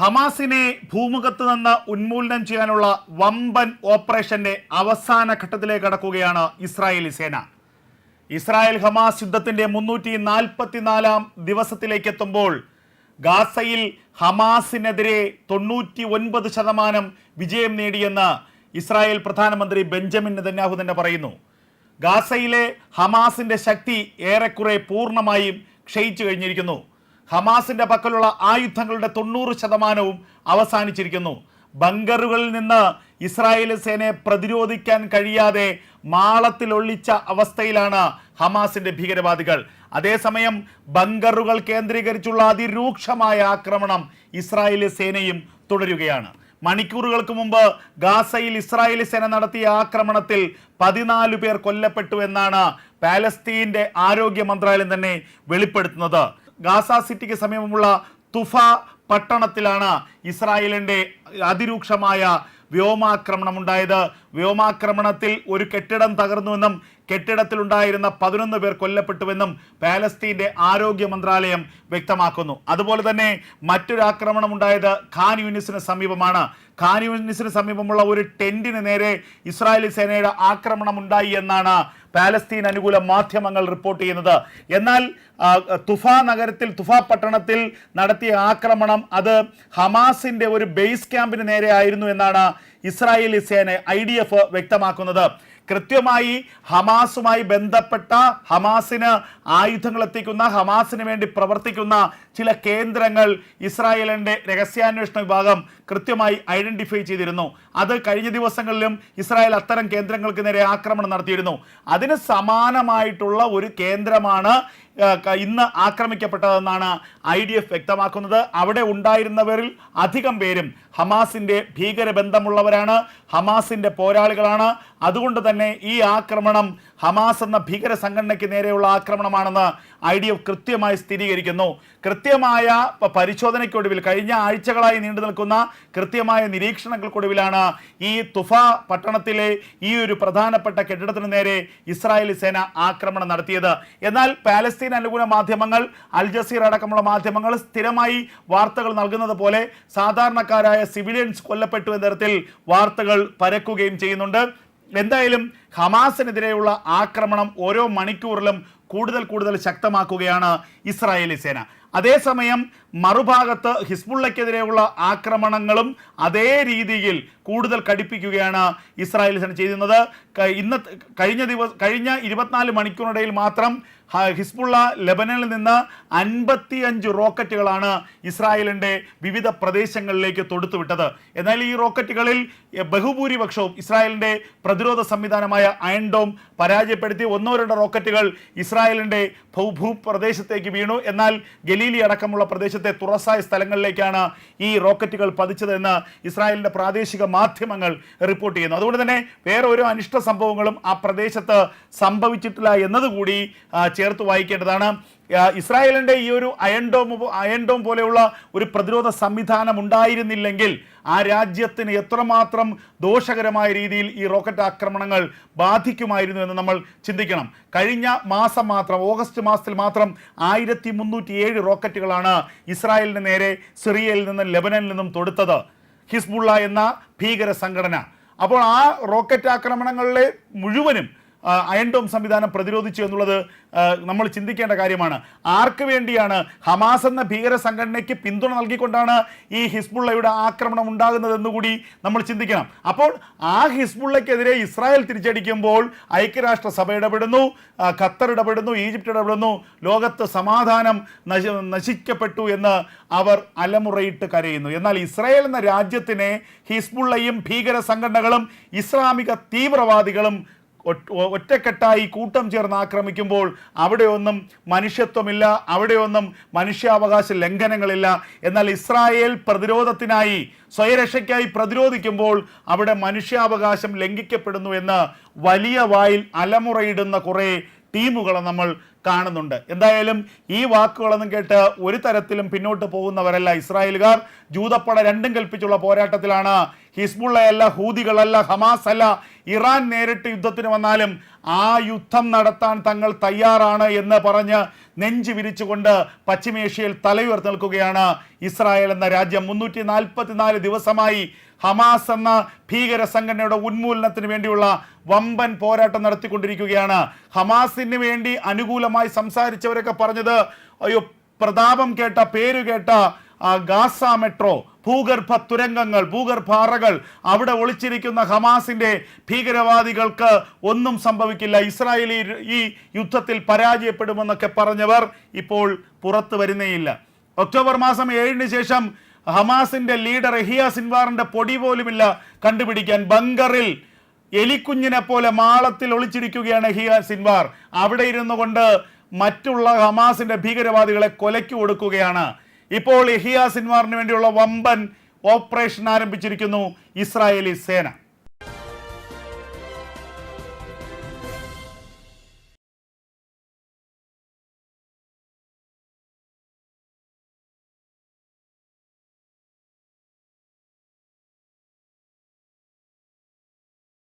ഹമാസിനെ ഭൂമുഖത്ത് നിന്ന് ഉന്മൂലനം ചെയ്യാനുള്ള വമ്പൻ ഓപ്പറേഷന്റെ അവസാന ഘട്ടത്തിലേക്ക് കടക്കുകയാണ് ഇസ്രായേലി സേന. ഇസ്രായേൽ ഹമാസ് യുദ്ധത്തിന്റെ മുന്നൂറ്റി നാൽപ്പത്തിനാലാം ദിവസത്തിലേക്ക് എത്തുമ്പോൾ ഗാസയിൽ ഹമാസിനെതിരെ തൊണ്ണൂറ്റി ഒൻപത് ശതമാനം വിജയം നേടിയെന്ന് ഇസ്രായേൽ പ്രധാനമന്ത്രി ബെഞ്ചമിൻ നെതന്യാഹു തന്നെ പറയുന്നു. ഗാസയിലെ ഹമാസിന്റെ ശക്തി ഏറെക്കുറെ പൂർണമായും ക്ഷയിച്ചു കഴിഞ്ഞിരിക്കുന്നു. ഹമാസിന്റെ പക്കലുള്ള ആയുധങ്ങളുടെ തൊണ്ണൂറ് ശതമാനവും അവസാനിച്ചിരിക്കുന്നു. ബങ്കറുകളിൽ നിന്ന് ഇസ്രായേൽ സേനയെ പ്രതിരോധിക്കാൻ കഴിയാതെ മാളത്തിൽ മാളത്തിലൊള്ളിച്ച അവസ്ഥയിലാണ് ഹമാസിന്റെ ഭീകരവാദികൾ. അതേസമയം ബങ്കറുകൾ കേന്ദ്രീകരിച്ചുള്ള അതിരൂക്ഷമായ ആക്രമണം ഇസ്രായേൽ സേനയും തുടരുകയാണ്. മണിക്കൂറുകൾക്ക് മുമ്പ് ഗാസയിൽ ഇസ്രായേൽ സേന നടത്തിയ ആക്രമണത്തിൽ പതിനാല് പേർ കൊല്ലപ്പെട്ടു എന്നാണ് പാലസ്തീന്റെ ആരോഗ്യ മന്ത്രാലയം തന്നെ വെളിപ്പെടുത്തുന്നത്. ഗാസ സിറ്റിക്ക് സമീപമുള്ള തുഫ പട്ടണത്തിലാണ് ഇസ്രായേലിന്റെ അതിരൂക്ഷമായ വ്യോമാക്രമണം ഉണ്ടായത് വ്യോമാക്രമണത്തിൽ ഒരു കെട്ടിടം തകർന്നുവെന്നും കെട്ടിടത്തിലുണ്ടായിരുന്ന പതിനൊന്ന് പേർ കൊല്ലപ്പെട്ടുവെന്നും പാലസ്തീന്റെ ആരോഗ്യ മന്ത്രാലയം വ്യക്തമാക്കുന്നു. അതുപോലെ തന്നെ മറ്റൊരു ആക്രമണം ഉണ്ടായത് ഖാൻ യൂണിസിന് സമീപമാണ്. ഖാൻ യൂണിസിന് സമീപമുള്ള ഒരു ടെന്റിന് നേരെ ഇസ്രായേലി സേനയുടെ ആക്രമണം ഉണ്ടായി എന്നാണ് പാലസ്തീൻ അനുകൂല മാധ്യമങ്ങൾ റിപ്പോർട്ട് ചെയ്യുന്നത്. എന്നാൽ തുഫ നഗരത്തിൽ തുഫ പട്ടണത്തിൽ നടത്തിയ ആക്രമണം അത് ഹമാസിന്റെ ഒരു ബേസ് ക്യാമ്പിന് നേരെ ആയിരുന്നു എന്നാണ് ഇസ്രായേലി സേന ഐ ഡി എഫ് വ്യക്തമാക്കുന്നത്. കൃത്യമായി ഹമാസുമായി ബന്ധപ്പെട്ട ഹമാസിന് ആയുധങ്ങൾ എത്തിക്കുന്ന ഹമാസിന് വേണ്ടി പ്രവർത്തിക്കുന്ന ചില കേന്ദ്രങ്ങൾ ഇസ്രായേലിന്റെ രഹസ്യാന്വേഷണ വിഭാഗം കൃത്യമായി ഐഡന്റിഫൈ ചെയ്തിരുന്നു. അത് കഴിഞ്ഞ ദിവസങ്ങളിലും ഇസ്രായേൽ അത്തരം കേന്ദ്രങ്ങൾക്ക് നേരെ ആക്രമണം നടത്തിയിരുന്നു. അതിന് സമാനമായിട്ടുള്ള ഒരു കേന്ദ്രമാണ് ഇന്ന് ആക്രമിക്കപ്പെട്ടതെന്നാണ് ഐ ഡി എഫ് വ്യക്തമാക്കുന്നത്. അവിടെ ഉണ്ടായിരുന്നവരിൽ അധികം പേരും ഹമാസിന്റെ ഭീകര ബന്ധമുള്ളവരാണ് ഹമാസിന്റെ പോരാളികളാണ്. അതുകൊണ്ട് തന്നെ ഈ ആക്രമണം ഹമാസ് എന്ന ഭീകര സംഘടനയ്ക്ക് നേരെയുള്ള ആക്രമണമാണെന്ന് ഐ ഡി എഫ് കൃത്യമായി സ്ഥിരീകരിക്കുന്നു. കൃത്യമായ പരിശോധനയ്ക്കൊടുവിൽ കഴിഞ്ഞ ആഴ്ചകളായി നീണ്ടു നിൽക്കുന്ന കൃത്യമായ നിരീക്ഷണങ്ങൾക്കൊടുവിലാണ് ഈ തുഫ പട്ടണത്തിലെ ഈ ഒരു പ്രധാനപ്പെട്ട കെട്ടിടത്തിന് നേരെ ഇസ്രായേലി സേന ആക്രമണം നടത്തിയത്. എന്നാൽ പാലസ്തീൻ അനുകൂല മാധ്യമങ്ങൾ അൽ ജസീർ അടക്കമുള്ള മാധ്യമങ്ങൾ സ്ഥിരമായി വാർത്തകൾ നൽകുന്നത് പോലെ സാധാരണക്കാരായ സിവിലിയൻസ് കൊല്ലപ്പെട്ടു എന്ന തരത്തിൽ വാർത്തകൾ പരക്കുകയും ചെയ്യുന്നുണ്ട്. എന്തായാലും ഹമാസിനെതിരെയുള്ള ആക്രമണം ഓരോ മണിക്കൂറിലും കൂടുതൽ കൂടുതൽ ശക്തമാക്കുകയാണ് ഇസ്രായേലി സേന. അതേസമയം മറുഭാഗത്ത് ഹിസ്ബുള്ളയ്ക്കെതിരെയുള്ള ആക്രമണങ്ങളും അതേ രീതിയിൽ കൂടുതൽ കടുപ്പിക്കുകയാണ് ഇസ്രായേൽ സേന ചെയ്യുന്നത് ഇന്ന കഴിഞ്ഞ ദിവസം കഴിഞ്ഞ ഇരുപത്തിനാല് മണിക്കൂറിനിടയിൽ മാത്രം ഹിസ്ബുള്ള ലെബനനിൽ നിന്ന് അൻപത്തിയഞ്ച് റോക്കറ്റുകളാണ് ഇസ്രായേലിന്റെ വിവിധ പ്രദേശങ്ങളിലേക്ക് തൊടുത്തുവിട്ടത്. എന്നാൽ ഈ റോക്കറ്റുകളിൽ ബഹുഭൂരിപക്ഷവും ഇസ്രായേലിന്റെ പ്രതിരോധ സംവിധാനമായ അയൺഡോം പരാജയപ്പെടുത്തി ഒന്നോ രണ്ടോ റോക്കറ്റുകൾ ഇസ്രായേലിന്റെ ഭൂപ്രദേശത്തേക്ക് വീണു. എന്നാൽ ഗലീലി അടക്കമുള്ള പ്രദേശത്തെ തുറസായ സ്ഥലങ്ങളിലേക്കാണ് ഈ റോക്കറ്റുകൾ പതിച്ചതെന്ന് ഇസ്രായേലിന്റെ പ്രാദേശിക മാധ്യമങ്ങൾ റിപ്പോർട്ട് ചെയ്യുന്നു. അതുകൊണ്ട് തന്നെ വേറെ ഒരു അനിഷ്ട സംഭവങ്ങളും ആ പ്രദേശത്ത് സംഭവിച്ചിട്ടില്ല എന്നതുകൂടി ചേർത്ത് വായിക്കേണ്ടതാണ്. ആ, ഇസ്രായേലിന്റെ ഈ ഒരു അയൺഡോം അയൺഡോം പോലെയുള്ള ഒരു പ്രതിരോധ സംവിധാനം ഉണ്ടായിരുന്നില്ലെങ്കിൽ ആ രാജ്യത്തിന് എത്രമാത്രം ദോഷകരമായ രീതിയിൽ ഈ റോക്കറ്റ് ആക്രമണങ്ങൾ ബാധിക്കുമായിരുന്നു എന്ന് നമ്മൾ ചിന്തിക്കണം. കഴിഞ്ഞ മാസം മാത്രം ഓഗസ്റ്റ് മാസത്തിൽ മാത്രം ആയിരത്തി മുന്നൂറ്റി ഏഴ് റോക്കറ്റുകളാണ് ഇസ്രായേലിന് നേരെ സിറിയയിൽ നിന്നും ലെബനനിൽ നിന്നും തൊടുത്തത്. ഹിസ്ബുള്ള എന്ന ഭീകര സംഘടന. അപ്പോൾ ആ റോക്കറ്റ് ആക്രമണങ്ങളിലെ മുഴുവനും അയൺഡോം സംവിധാനം പ്രതിരോധിച്ചു എന്നുള്ളത് നമ്മൾ ചിന്തിക്കേണ്ട കാര്യമാണ്. ആർക്ക് വേണ്ടിയാണ് ഹമാസ് എന്ന ഭീകര സംഘടനയ്ക്ക് പിന്തുണ നൽകിക്കൊണ്ടാണ് ഈ ഹിസ്ബുള്ളയുടെ ആക്രമണം ഉണ്ടാകുന്നതെന്ന് കൂടി നമ്മൾ ചിന്തിക്കണം. അപ്പോൾ ആ ഹിസ്ബുള്ളയ്ക്കെതിരെ ഇസ്രായേൽ തിരിച്ചടിക്കുമ്പോൾ ഐക്യരാഷ്ട്രസഭ ഇടപെടുന്നു ഖത്തർ ഇടപെടുന്നു ഈജിപ്റ്റ് ഇടപെടുന്നു ലോകത്ത് സമാധാനം നശി നശിക്കപ്പെട്ടു എന്ന് അവർ അലമുറയിട്ട് കരയുന്നു. എന്നാൽ ഇസ്രായേൽ എന്ന രാജ്യത്തിനെ ഹിസ്ബുള്ളയും ഭീകര സംഘടനകളും ഇസ്ലാമിക തീവ്രവാദികളും ഒറ്റക്കെട്ടായി കൂട്ടം ചേർന്ന് ആക്രമിക്കുമ്പോൾ അവിടെയൊന്നും മനുഷ്യത്വമില്ല അവിടെയൊന്നും മനുഷ്യാവകാശ ലംഘനങ്ങളില്ല. എന്നാൽ ഇസ്രായേൽ പ്രതിരോധത്തിനായി സ്വയരക്ഷയ്ക്കായി പ്രതിരോധിക്കുമ്പോൾ അവിടെ മനുഷ്യാവകാശം ലംഘിക്കപ്പെടുന്നു എന്ന് വലിയ വായിൽ അലമുറയിടുന്ന കുറേ ടീമുകളെ നമ്മൾ കാണുന്നുണ്ട്. എന്തായാലും ഈ വാക്കുകളൊന്നും കേട്ട് ഒരു തരത്തിലും പിന്നോട്ട് പോകുന്നവരല്ല ഇസ്രായേലുകാർ. ജൂതപ്പട രണ്ടും കൽപ്പിച്ചുള്ള പോരാട്ടത്തിലാണ് ഹിസ്ബുള്ളയല്ല ഹൂതികളല്ല ഹമാസ് അല്ല. ഇറാൻ നേരിട്ട് യുദ്ധത്തിന് വന്നാലും ആ യുദ്ധം നടത്താൻ തങ്ങൾ തയ്യാറാണ് എന്ന് പറഞ്ഞ് നെഞ്ചു വിരിച്ചുകൊണ്ട് പശ്ചിമേഷ്യയിൽ തലയുയർത്തി നിൽക്കുകയാണ് ഇസ്രായേൽ എന്ന രാജ്യം. മുന്നൂറ്റി നാൽപ്പത്തിനാല് ദിവസമായി ഹമാസ് എന്ന ഭീകര സംഘടനയുടെ ഉന്മൂലനത്തിന് വേണ്ടിയുള്ള വമ്പൻ പോരാട്ടം നടത്തിക്കൊണ്ടിരിക്കുകയാണ്. ഹമാസിന് വേണ്ടി അനുകൂലമായി സംസാരിച്ചവരൊക്കെ പറഞ്ഞത് അയ്യോ പ്രതാപം കേട്ട പേര് കേട്ട ഗാസ മെട്രോ ഭൂഗർഭ തുരങ്കങ്ങൾ ഭൂഗർഭാറകൾ അവിടെ ഒളിച്ചിരിക്കുന്ന ഹമാസിന്റെ ഭീകരവാദികൾക്ക് ഒന്നും സംഭവിക്കില്ല. ഇസ്രായേലി ഈ- യുദ്ധത്തിൽ പരാജയപ്പെടുമെന്നൊക്കെ പറഞ്ഞവർ ഇപ്പോൾ പുറത്തു വരുന്നേയില്ല. ഒക്ടോബർ മാസം ഏഴിന് ശേഷം ഹമാസിന്റെ ലീഡർ എഹിയ സിൻവാറിന്റെ പൊടി പോലുമില്ല കണ്ടുപിടിക്കാൻ. ബങ്കറിൽ എലിക്കുഞ്ഞിനെ പോലെ മാളത്തിൽ ഒളിച്ചിരിക്കുകയാണ് ഹിയ സിൻവാർ. അവിടെ ഇരുന്നു കൊണ്ട് മറ്റുള്ള ഹമാസിന്റെ ഭീകരവാദികളെ കൊലയ്ക്ക് കൊടുക്കുകയാണ് ഇപ്പോൾ യഹിയ സിൻവാറിന് വേണ്ടിയുള്ള വമ്പൻ ഓപ്പറേഷൻ ആരംഭിച്ചിരിക്കുന്നു ഇസ്രായേലി സേന.